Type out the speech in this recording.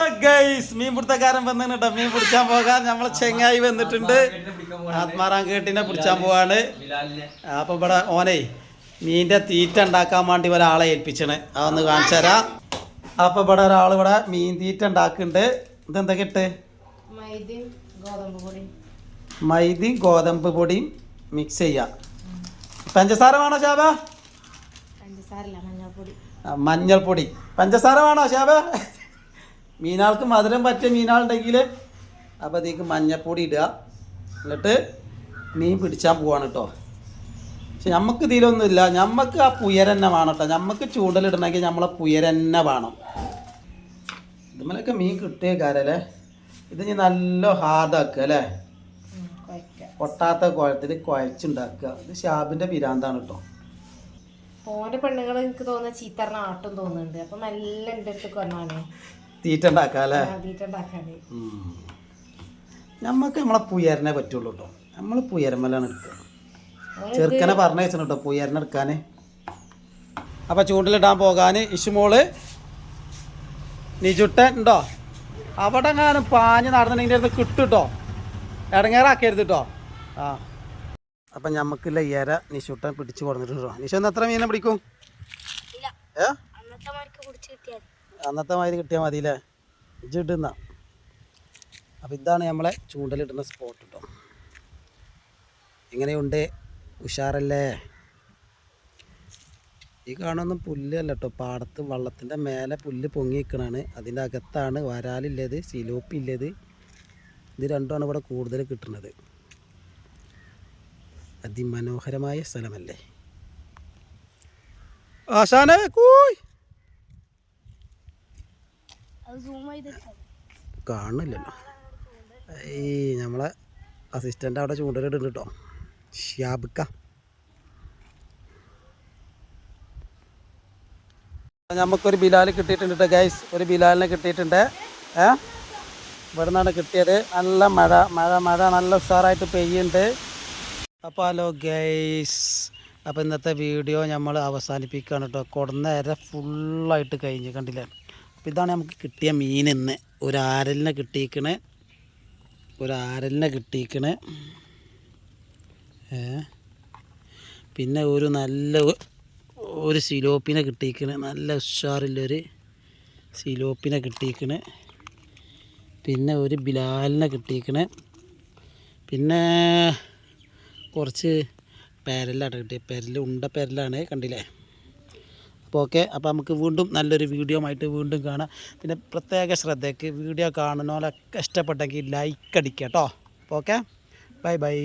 Guys മീൻ പിടുത്തക്കാരൻ വന്നിട്ടോ മീൻ പിടിച്ചാൻ പോകാൻ നമ്മളെ ചെങ്ങായി വന്നിട്ടുണ്ട്. ആത്മാറാം കേട്ടിനെ പിടിച്ചാൻ പോവാണ്. അപ്പൊ ഇവിടെ ഓനെ മീനിന്റെ തീറ്റ ഉണ്ടാക്കാൻ വേണ്ടി ഒരാളെ ഏൽപ്പിച്ചണ്. അതൊന്ന് കാണിച്ചു തരാം. അപ്പൊ ഇവിടെ ഒരാൾ ഇവിടെ മീൻ തീറ്റ ഉണ്ടാക്കുന്നുണ്ട്. ഇതെന്തൊക്കെ ഇട്ട്? മൈദി ഗോതമ്പ് പൊടിയും. മിക്സ് ചെയ്യാം. പഞ്ചസാര വേണോ ശാബ? മഞ്ഞൾപ്പൊടി. മഞ്ഞൾപ്പൊടി. പഞ്ചസാര വേണോ ശാബ? മീനാൾക്ക് മധുരം പറ്റിയ മീനാളുണ്ടെങ്കിൽ അപ്പോൾ അതിലേക്ക് മഞ്ഞപ്പൊടി ഇടുക. എന്നിട്ട് മീൻ പിടിച്ചാൽ പോവാണ് കേട്ടോ പക്ഷെ നമുക്ക് ഇതിലൊന്നുമില്ല നമുക്ക് ആ പുയരന്നെ വേണം കേട്ടോ നമുക്ക് ചൂണ്ടലിടണമെങ്കിൽ നമ്മളെ പുയരന്നെ വേണം. ഇതുമലൊക്കെ മീൻ കിട്ടിയ കാരല്ലേ ഇത് ഇനി നല്ല ഹാർഡാക്കുക അല്ലേ? പൊട്ടാത്ത കുഴത്തിൽ കുഴച്ചുണ്ടാക്കുക. ഇത് ഷാബിന്റെ പിരാന്താണ് കേട്ടോ ഓന്റെ പെണ്ണുങ്ങൾ എനിക്ക് തോന്നുന്ന ചീത്തറിന് ആട്ടം തോന്നുന്നുണ്ട്. അപ്പം നല്ല എന്റെ അടുത്ത് വന്നാണ് തീറ്റ അല്ലേ ആദ്യമായിട്ടുണ്ടാക്കാന് നമുക്ക് നമ്മളെ പുയരനെ പറ്റുള്ളൂ കേട്ടോ നമ്മൾ പുയർമലാണ് എടുക്കുക ചെറുക്കനെ പറഞ്ഞയച്ചു കേട്ടോ പുയരനെ എടുക്കാൻ അപ്പം ചൂണ്ടിലിടാൻ പോകാൻ ഇഷുമോൾ നിജുട്ടൻ ഉണ്ടോ? അവിടെ എങ്ങാനും പാഞ്ഞ് നടന്നിട്ടുണ്ടെങ്കിൽ അടുത്ത് കിട്ടും കേട്ടോ ഇടങ്ങേറാക്കരുത് കേട്ടോ ആ. അപ്പം ഞമ്മക്കില്ല ഇര നിശുട്ടൻ പിടിച്ചു കൊടുത്തിട്ടുണ്ടോ കേട്ടോ നിശു എത്ര മീനെ പിടിക്കും? ഏ? അന്നത്തെ മാതിരി കിട്ടിയാൽ മതി അല്ലേ ഇജിടുന്ന അപ്പം ഇതാണ് നമ്മളെ ചൂണ്ടലിടുന്ന സ്പോട്ട് കേട്ടോ എങ്ങനെയുണ്ട് ഉഷാറല്ലേ? ഈ കാണുന്ന പുല്ലല്ല കേട്ടോ പാടത്ത് വള്ളത്തിന്റെ മേലെ പുല്ല് പൊങ്ങി നിൽക്കണാണ് അതിന്റെ അകത്താണ് വരാലില്ലത് സിലോപ്പില്ലത്. ഇത് രണ്ടുമാണ് ഇവിടെ കൂടുതൽ കിട്ടുന്നത് അതിമനോഹരമായ സ്ഥലമല്ലേ? ആശാനെ കൂയ്! കാണില്ലല്ലോ ഈ നമ്മളെ അസിസ്റ്റന്റ് അവിടെ ചൂണ്ടലിടുന്നുണ്ട് കേട്ടോ ഷ്യാബിക്ക നമുക്കൊരു ബിലാൽ കിട്ടിയിട്ടുണ്ട് കേട്ടോ ഗൈസ് ഒരു ബിലാലിനെ കിട്ടിയിട്ടുണ്ട്. ഏ? ഇവിടെ നിന്നാണ് കിട്ടിയത്. നല്ല മഴ മഴ മഴ നല്ല ഉഷാറായിട്ട് പെയ്യുന്നുണ്ട്. അപ്പോൾ ഹലോ ഗൈസ് അപ്പോൾ ഇന്നത്തെ വീഡിയോ നമ്മൾ അവസാനിപ്പിക്കുകയാണ് കേട്ടോ കൊടുന്നേരെ ഫുള്ളായിട്ട് കഴിഞ്ഞ് കണ്ടില്ലേ? അപ്പോൾ ഇതാണ് നമുക്ക് കിട്ടിയ മീൻ ഇന്ന്. ഒരു ആരലിനെ കിട്ടിയിക്കണ്. ഒരു ആരലിനെ കിട്ടിയിക്കണ്. പിന്നെ ഒരു നല്ല ഒരു സിലോപ്പിനെ കിട്ടിയിക്കണ്. നല്ല ഉഷാറില്ലൊരു സിലോപ്പിനെ കിട്ടിയിക്കണ്. പിന്നെ ഒരു ബിലാലിനെ കിട്ടിയിക്കണ്. പിന്നെ കുറച്ച് പെരലാണ് കിട്ടിയത് പെരൽ ഉണ്ട പെരലാണ് കണ്ടില്ലേ? അപ്പോൾ ഓക്കെ അപ്പോൾ നമുക്ക് വീണ്ടും നല്ലൊരു വീഡിയോ ആയിട്ട് വീണ്ടും കാണാം. പിന്നെ പ്രത്യേക ശ്രദ്ധയ്ക്ക് വീഡിയോ കാണുന്നവരൊക്കെ ഇഷ്ടപ്പെട്ടെങ്കിൽ ലൈക്ക് അടിക്കുക കേട്ടോ. Okay bye bye